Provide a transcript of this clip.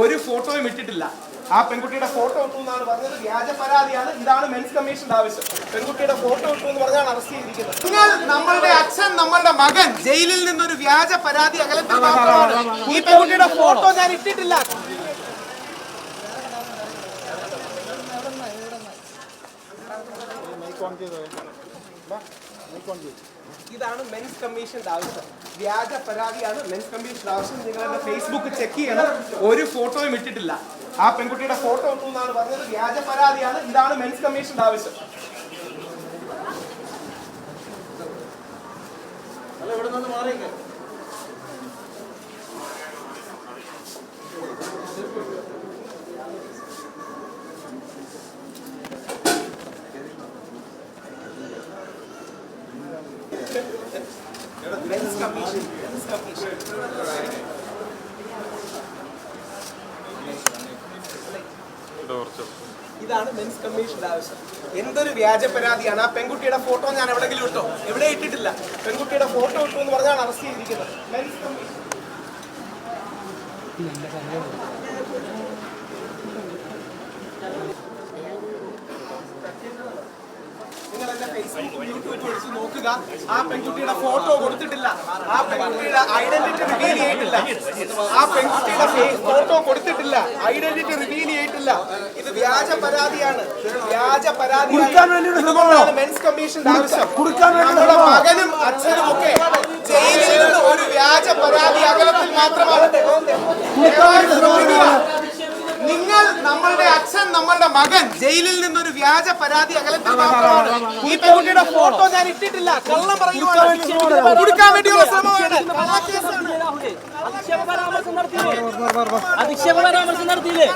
ഒരു ഫോട്ടോയും ഇട്ടിട്ടില്ല. ആ പെൺകുട്ടിയുടെ ഫോട്ടോ ഇട്ടു എന്നാണ് പറഞ്ഞത്. വ്യാജ പരാതിയാണ്. ഇതാണ് മെൻസ് കമ്മീഷന്റെ ആവശ്യം. പെൺകുട്ടിയുടെ ഫോട്ടോ ഇട്ടു എന്ന് പറഞ്ഞാണ് അറസ്റ്റ് ചെയ്തിരിക്കുന്നത്. നിങ്ങൾ നമ്മളുടെ അച്ഛൻ നമ്മളുടെ മകൻ ജയിലിൽ നിന്നൊരു വ്യാജ പരാതി അകലത്തിൽ മാത്രമാണ്. ഈ പെൺകുട്ടിയുടെ ഫോട്ടോ ഞാൻ ഇട്ടിട്ടില്ല. ഇതാണ് മെൻസ് കമ്മീഷന്റെ ആവശ്യം. വ്യാജ പരാതിയാണ് മെൻസ് കമ്മീഷന്റെ ആവശ്യം. നിങ്ങൾ എന്റെ ഫേസ്ബുക്ക് ചെക്ക് ചെയ്യണം. ഒരു ഫോട്ടോയും ഇട്ടിട്ടില്ല. ആ പെൺകുട്ടിയുടെ ഫോട്ടോ ഒന്നും എന്നാണ് പറഞ്ഞത്. വ്യാജ പരാതിയാണ്. ഇതാണ് മെൻസ് കമ്മീഷന്റെ ആവശ്യം. Men's commission. ഇതാണ് മെൻസ് കമ്മീഷന്റെ ആവശ്യം. എന്തൊരു വ്യാജ പരാതിയാണ് ആ പെൺകുട്ടിയുടെ ഫോട്ടോ ഞാൻ എവിടെങ്കിലും ഇട്ടോ? എവിടെ ഇട്ടിട്ടില്ല. പെൺകുട്ടിയുടെ ഫോട്ടോ ഇട്ടു എന്ന് പറഞ്ഞാണ് അറസ്റ്റ് ചെയ്തിരിക്കുന്നത്. മെൻസ് കമ്മീഷൻ എന്റെ ഫേസ്ബുക്ക് യൂട്യൂബ് എടുത്ത് നോക്കുക. ആ പെൺകുട്ടിയുടെ ഫോട്ടോ കൊടുത്തിട്ടില്ല. ആ പെൺകുട്ടിയുടെ ഐഡന്റിറ്റി റിവീൽ ചെയ്തിട്ടില്ല. ആ പെൺകുട്ടിയുടെ ഫോട്ടോ കൊടുത്തിട്ടില്ല. ഐഡന്റിറ്റി റിവീൽ ചെയ്തിട്ടില്ല. ഇത് വ്യാജ പരാതിയാണ്. വ്യാജ പരാതി? മെൻസ് കമ്മീഷന്റെ ആവശ്യം. കുടിക്കാൻ വേണ്ടി മകനും അച്ഛനും ഒക്കെ ജയിലിൽ നിന്ന് ഒരു വ്യാജ പരാതി അകലത്തിൽ മാത്രമാണ്. നിങ്ങൾ നമ്മളുടെ അച്ഛൻ നമ്മളുടെ മകൻ ജയിലിൽ നിന്ന് ഒരു വ്യാജ പരാതി അകലത്തിൽ മാത്രമാണ് ഈ പെൺകുട്ടിയുടെ ഫോട്ടോ ഞാൻ ഇട്ടിട്ടില്ല കള്ളം പറയുകയാണ് കൊടുക്കാൻ വേണ്ടിയുള്ള ശ്രമമാണ്. അധിക്ഷേപ പരാമർശം നടത്തിയില്ലേ അധിക്ഷേപ പരാമർശം നടത്തിയില്ലേ